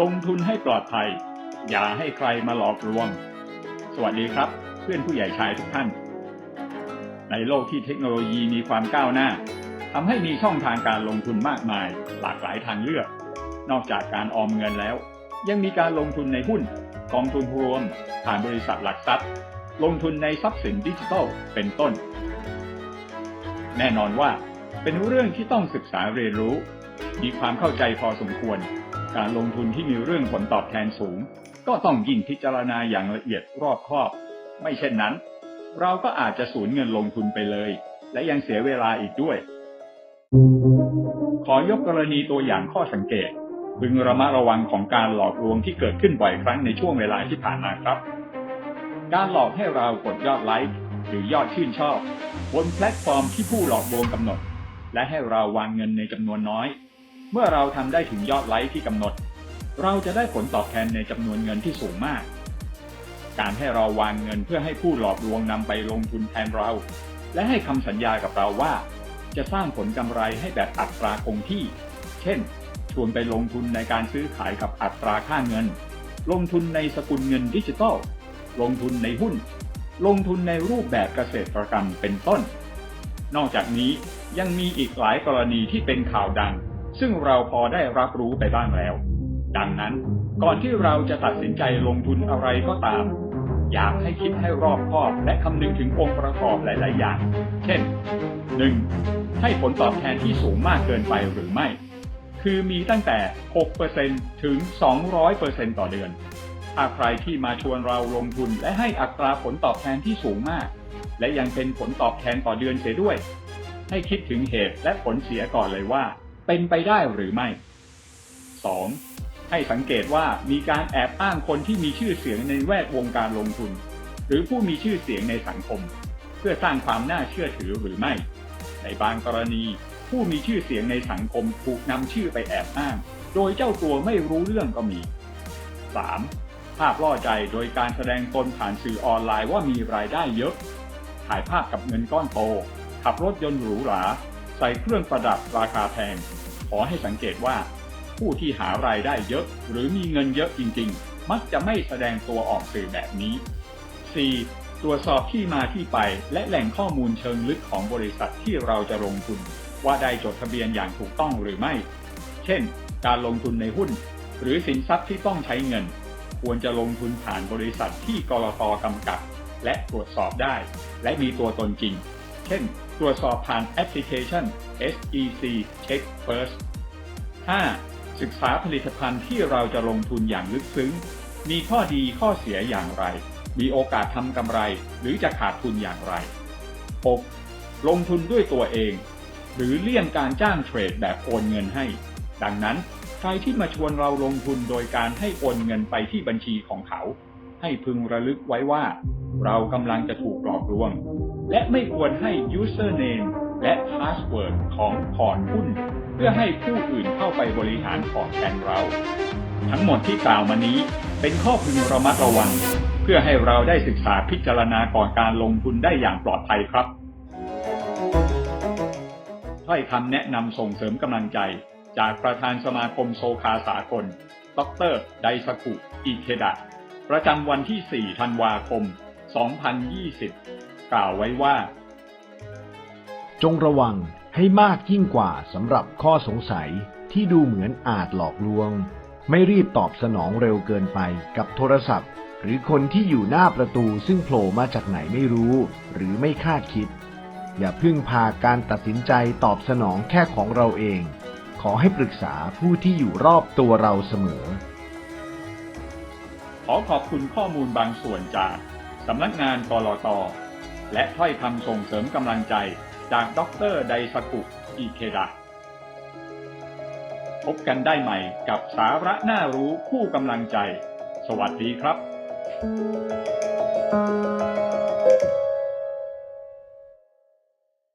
ลงทุนให้ปลอดภัย อย่าให้ใครมาหลอกลวง สวัสดีครับ เพื่อนผู้ใหญ่ชายทุกท่าน ในโลกที่เทคโนโลยีมีความก้าวหน้าทำให้มีช่องทางการลงทุนมากมาย หลากหลายทางเลือก นอกจากการออมเงินแล้ว ยังมีการลงทุนในหุ้น กองทุนรวม ผ่านบริษัทหลักทรัพย์ ลงทุนในทรัพย์สินดิจิทัลเป็นต้น แน่นอนว่าเป็นเรื่องที่ต้องศึกษาเรียนรู้ มีความเข้าใจพอสมควร การลงทุนที่มีเรื่องผลตอบแทนสูง ก็ต้องยิ่งพิจารณาอย่างละเอียดรอบคอบ ไม่เช่นนั้น เราก็อาจจะสูญเงินลงทุนไปเลย และยังเสียเวลาอีกด้วย ขอยกกรณีตัวอย่างข้อสังเกตพึงระมัดระวังของการหลอกลวงที่เกิดขึ้นบ่อยครั้งในช่วงเวลาที่ผ่านมาครับ การหลอกให้เรากดยอดไลค์หรือยอดชื่นชอบบนแพลตฟอร์มที่ผู้หลอกลวงกำหนด และให้เราวางเงินในจำนวนน้อย เมื่อเราทำได้ถึงยอดไลค์ที่กำหนด เราจะได้ผลตอบแทนในจำนวนเงินที่สูงมาก การให้เราวางเงินเพื่อให้ผู้หลอกลวงนำไปลงทุนแทนเรา และให้คำสัญญากับเราว่า จะสร้างผลกำไรให้แบบอัตราคงที่ เช่น ชวนไปลงทุนในการซื้อขายกับอัตราค่าเงิน ลงทุนในสกุลเงินดิจิทัลลงทุนในหุ้น ลงทุนในรูปแบบเกษตรกรรมเป็นต้น นอกจากนี้ยังมีอีกหลายกรณีที่เป็นข่าวดัง ซึ่งเราพอได้รับรู้ไปบ้างแล้ว ดังนั้นก่อนที่เราจะตัดสินใจลงทุนอะไรก็ตาม อยากให้คิดให้รอบคอบและคำนึงถึงองค์ประกอบหลาย ๆ อย่าง เช่น 1. ให้ผลตอบแทนที่สูงมากเกินไปหรือไม่ คือมีตั้งแต่ 6%ถึง 200%ต่อเดือนถ้าใครที่มาชวนเราลงทุนและให้อัตราผลตอบแทนที่สูงมาก และยังเป็นผลตอบแทนต่อเดือนเสียด้วย ให้คิดถึงเหตุและผลเสียก่อนเลยว่า เป็นไปได้หรือไม่ 2. ให้สังเกตว่ามีการแอบอ้างคนที่มีชื่อเสียงในแวดวงการลงทุน หรือผู้มีชื่อเสียงในสังคม เพื่อสร้างความน่าเชื่อถือหรือไม่ ในบางกรณี ผู้มีชื่อเสียงในสังคมถูกนำชื่อไปแอบอ้าง โดยเจ้าตัวไม่รู้เรื่องก็มี 3. ภาพล่อใจโดยการแสดงตนผ่านสื่อออนไลน์ว่ามีรายได้เยอะ ถ่ายภาพกับเงินก้อนโต ขับรถยนต์หรูหรา ใส่เครื่องประดับราคาแพง ขอให้สังเกตว่า ผู้ที่หารายได้เยอะ หรือมีเงินเยอะจริง ๆ มักจะไม่แสดงตัวออกสื่อแบบนี้ 4. ตรวจสอบที่มาที่ไป และแหล่งข้อมูลเชิงลึกของบริษัทที่เราจะลงทุน ว่าได้จดทะเบียนอย่างถูกต้องหรือไม่ เช่น การลงทุนในหุ้น หรือสินทรัพย์ที่ต้องใช้เงิน ควรจะลงทุนผ่านบริษัทที่กรตกำกับ และตรวจสอบได้ และมีตัวตนจริง เช่น ตรวจสอบผ่านแอปพลิเคชัน SEC Check First 5. ศึกษาผลิตภัณฑ์ที่เราจะลงทุนอย่างลึกซึ้ง มีข้อดีข้อเสียอย่างไร มีโอกาสทำกำไรหรือจะขาดทุนอย่างไร 6. ลงทุนด้วยตัวเอง หรือเลี่ยงการจ้างเทรดแบบโอนเงินให้ ดังนั้น ใครที่มาชวนเราลงทุนโดยการให้โอนเงินไปที่บัญชีของเขา ให้พึงระลึกไว้ว่า เรากำลังจะถูกหลอกลวง และไม่ควรให้ username และ password ของพอร์ตหุ้น เพื่อให้ผู้อื่นเข้าไปบริหารพอร์ตแทนเรา ทั้งหมดที่กล่าวมานี้เป็นข้อพึงระมัดระวัง เพื่อให้เราได้ศึกษาพิจารณาก่อนการลงทุนได้อย่างปลอดภัยครับถ้อยคำแนะนำส่งเสริมกำลังใจ จากประธานสมาคมโซคาสากล ดร ไดสกุ อิเคดะ ประจำวันที่ 4 ธันวาคม 2020 กล่าวไว้ว่า จงระวังให้มากยิ่งกว่าสำหรับข้อสงสัยที่ดูเหมือนอาจหลอกลวง ไม่รีบตอบสนองเร็วเกินไปกับโทรศัพท์ หรือคนที่อยู่หน้าประตูซึ่งโผล่มาจากไหนไม่รู้ หรือไม่คาดคิด อย่าพึ่งพาการตัดสินใจตอบสนองแค่ของเราเอง ขอให้ปรึกษาผู้ที่อยู่รอบตัวเราเสมอ ขอขอบคุณข้อมูลบางส่วนจาก สำนักงานกรตและถ้อยคำส่งเสริมกำลังใจจากดรไดสกุอิเคดะพบกันได้ใหม่กับสาระน่ารู้คู่กำลังใจ สวัสดีครับ